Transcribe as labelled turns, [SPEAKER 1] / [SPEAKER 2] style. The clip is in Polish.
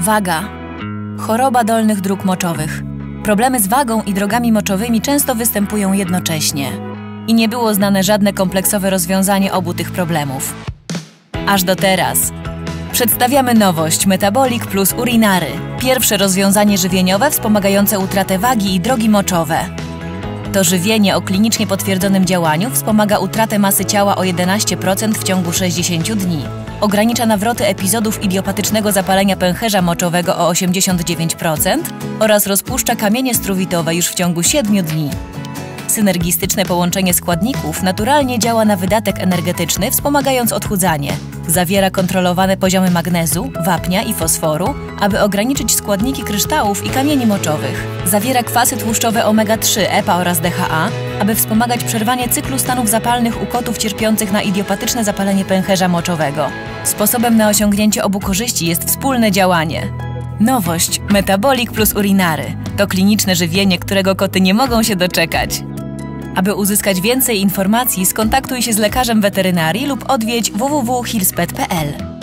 [SPEAKER 1] Waga. Choroba dolnych dróg moczowych. Problemy z wagą i drogami moczowymi często występują jednocześnie. I nie było znane żadne kompleksowe rozwiązanie obu tych problemów. Aż do teraz. Przedstawiamy nowość Metabolic plus Urinary. Pierwsze rozwiązanie żywieniowe wspomagające utratę wagi i drogi moczowe. To żywienie o klinicznie potwierdzonym działaniu wspomaga utratę masy ciała o 11% w ciągu 60 dni. Ogranicza nawroty epizodów idiopatycznego zapalenia pęcherza moczowego o 89% oraz rozpuszcza kamienie struwitowe już w ciągu 7 dni. Synergistyczne połączenie składników naturalnie działa na wydatek energetyczny, wspomagając odchudzanie. Zawiera kontrolowane poziomy magnezu, wapnia i fosforu, aby ograniczyć składniki kryształów i kamieni moczowych. Zawiera kwasy tłuszczowe omega-3, EPA oraz DHA, aby wspomagać przerwanie cyklu stanów zapalnych u kotów cierpiących na idiopatyczne zapalenie pęcherza moczowego. Sposobem na osiągnięcie obu korzyści jest wspólne działanie. Nowość Metabolic plus Urinary to kliniczne żywienie, którego koty nie mogą się doczekać. Aby uzyskać więcej informacji, skontaktuj się z lekarzem weterynarii lub odwiedź www.hillspet.pl.